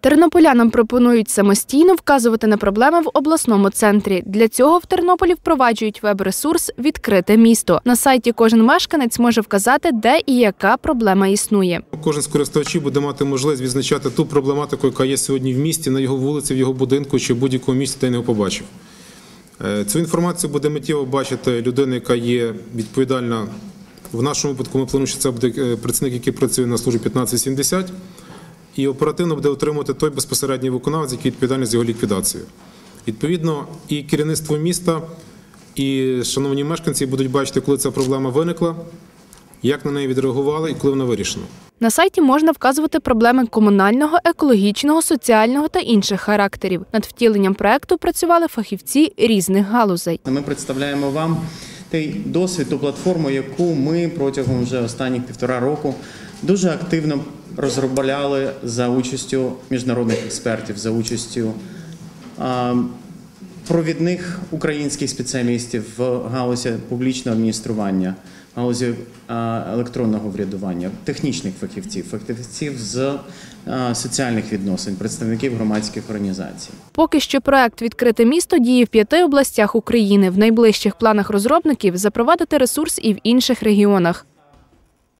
Тернополянам пропонують самостійно вказувати на проблеми в обласному центрі. Для цього в Тернополі впроваджують веб-ресурс Відкрите місто. На сайті кожен мешканець може вказати, де і яка проблема існує. Кожен з користувачів буде мати можливість відзначати ту проблематику, яка є сьогодні в місті, на його вулиці, в його будинку чи будь-якому місті, де його побачив. Е, Цю інформацію буде миттєво бачити людина, яка є відповідальна. В нашому випадку ми плануємо, що це буде е, працівник, який працює на службі 1570, і оперативно буде отримувати той безпосередній виконавець, який відповідальний за його ліквідацію. Відповідно, і керівництво міста, і шановні мешканці будуть бачити, коли ця проблема виникла, як на неї відреагували і коли вона вирішена. На сайті можна вказувати проблеми комунального, екологічного, соціального та інших характерів. Над втіленням проекту працювали фахівці різних галузей. Ми представляємо вам той досвід, ту платформу, яку ми протягом вже останніх півтора року дуже активно розробляли за участю міжнародних експертів, за участю провідних українських спеціалістів в галузі публічного адміністрування, в галузі електронного врядування, технічних фахівців, фахівців з соціальних відносин, представників громадських організацій. Поки що проект Відкрите місто діє в п'яти областях України. В найближчих планах розробників запровадити ресурс і в інших регіонах.